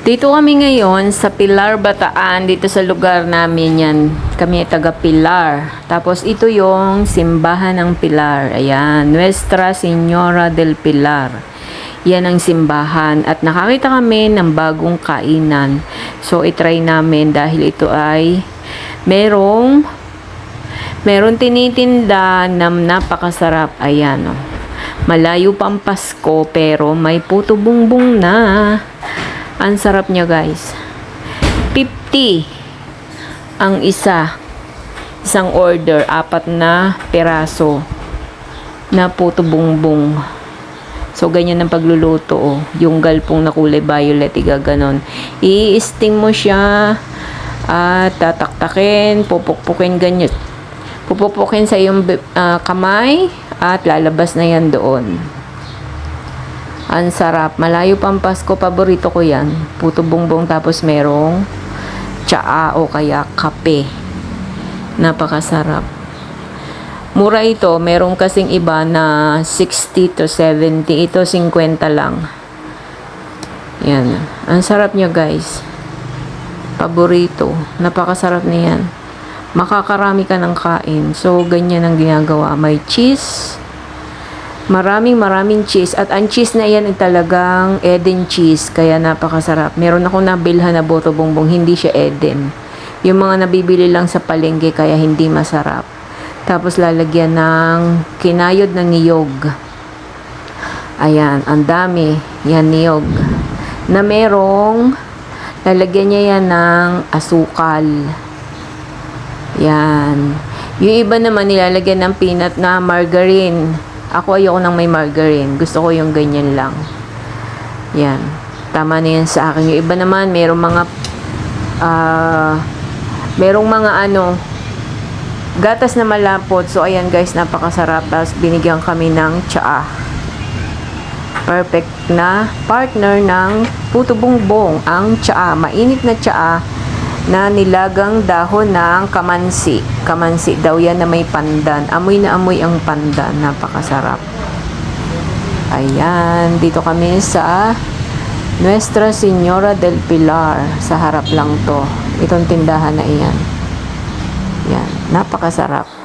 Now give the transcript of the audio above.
Dito kami ngayon sa Pilar, Bataan, dito sa lugar namin yan. Kami ay taga Pilar. Tapos ito yung simbahan ng Pilar. Ayan, Nuestra Señora del Pilar. Yan ang simbahan. At nakakita kami ng bagong kainan. So, itry namin dahil ito ay merong meron tinitinda na napakasarap. Ayan, oh. Malayo pang Pasko pero may puto bungbong na. Ang sarap niya guys. 50 ang isa. Isang order, apat na peraso na puto bungbong. So, ganyan ang pagluluto. Oh. Yung galpong na kulay violet, igaganon. I-steam mo siya at tataktakin, pupukpukin ganyan. Pupukpukin sa iyong ah, kamay at lalabas na yan doon. Ang sarap. Malayo pang Pasko. Paborito ko yan. Puto bongbong tapos merong tsaa o kaya kape. Napakasarap. Mura ito. Merong kasing iba na 60 to 70. Ito 50 lang. Yan. Ang sarap niya guys. Paborito. Napakasarap niyan. Makakarami ka ng kain. So, ganyan ang ginagawa. May cheese. Maraming maraming cheese. At ang cheese na yan ay talagang Eden cheese. Kaya napakasarap. Meron ako nabilhan na boto bongbong. Hindi siya Eden. Yung mga nabibili lang sa palengke kaya hindi masarap. Tapos lalagyan ng kinayod ng niyog. Ayan, ang dami. Yan niyog. Na merong lalagyan niya yan ng asukal. Yan. Yung iba naman nilalagyan ng peanut na margarine. Ako ayoko nang may margarine. Gusto ko yung ganyan lang. Yan. Tama na yan sa akin. Yung iba naman, merong mga ah merong mga ano gatas na malapot. So, ayan guys, napakasarap. Tapos, binigyan kami ng tsaa. Perfect na partner ng puto bongbong. Ang tsaa. Mainit na tsaa na nilagang dahon ng kamansi. Kamansi daw yan na may pandan. Amoy na amoy ang pandan. Napakasarap. Ayan. Dito kami sa Nuestra Señora del Pilar. Sa harap lang to. Itong tindahan na iyan. Yan. Napakasarap.